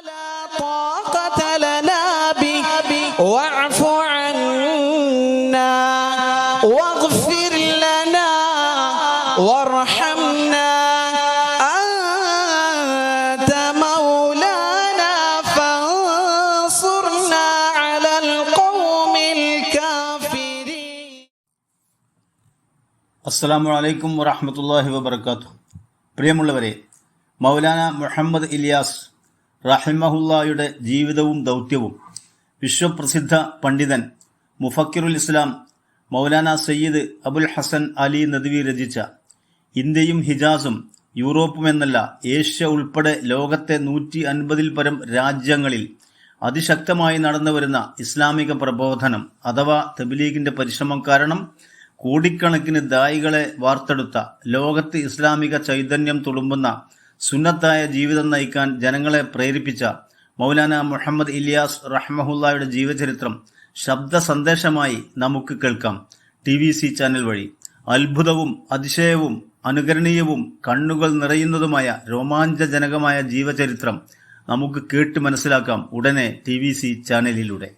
لا طاقة لنا به واعف عنا واغفر لنا وارحمنا أنت مولانا فانصرنا على القوم الكافرين അസ്സാം വലൈക്കും വറഹമത്തല്ലാഹി വബർക്കാത്തു പ്രിയമുള്ളവരെ മൗലാന മുഹമ്മദ് ഇലിയാസ് റഹിമഹുല്ലായുടെ ജീവിതവും ദൗത്യവും. വിശ്വപ്രസിദ്ധ പണ്ഡിതൻ മുഫക്കിറുൽ ഇസ്ലാം മൗലാന സയ്യിദ് അബുൽ ഹസൻ അലി നദ്വി രചിച്ച ഇന്ത്യയും ഹിജാസും യൂറോപ്പും എന്നല്ല ഏഷ്യ ഉൾപ്പെടെ ലോകത്തെ നൂറ്റി അൻപതിൽ പരം രാജ്യങ്ങളിൽ അതിശക്തമായി നടന്നുവരുന്ന ഇസ്ലാമിക പ്രബോധനം അഥവാ തബ്ലീഗിന്റെ പരിശ്രമം കാരണം കോടിക്കണക്കിന് ദായികളെ വാർത്തെടുത്ത ലോകത്ത് ഇസ്ലാമിക ചൈതന്യം തുളുമ്പുന്ന സുന്നത്തായ ജീവിതം നയിക്കാൻ ജനങ്ങളെ പ്രേരിപ്പിച്ച മൗലാന മുഹമ്മദ് ഇലിയാസ് റഹ്മഹുല്ലായുടെ ജീവചരിത്രം ശബ്ദ സന്ദേശമായി നമുക്ക് കേൾക്കാം. ടി വി സി ചാനൽ വഴി. അത്ഭുതവും അതിശയവും അനുകരണീയവും കണ്ണുകൾ നിറയുന്നതുമായ രോമാഞ്ചജനകമായ ജീവചരിത്രം നമുക്ക് കേട്ട് മനസ്സിലാക്കാം ഉടനെ ടി വി സി ചാനലിലൂടെ.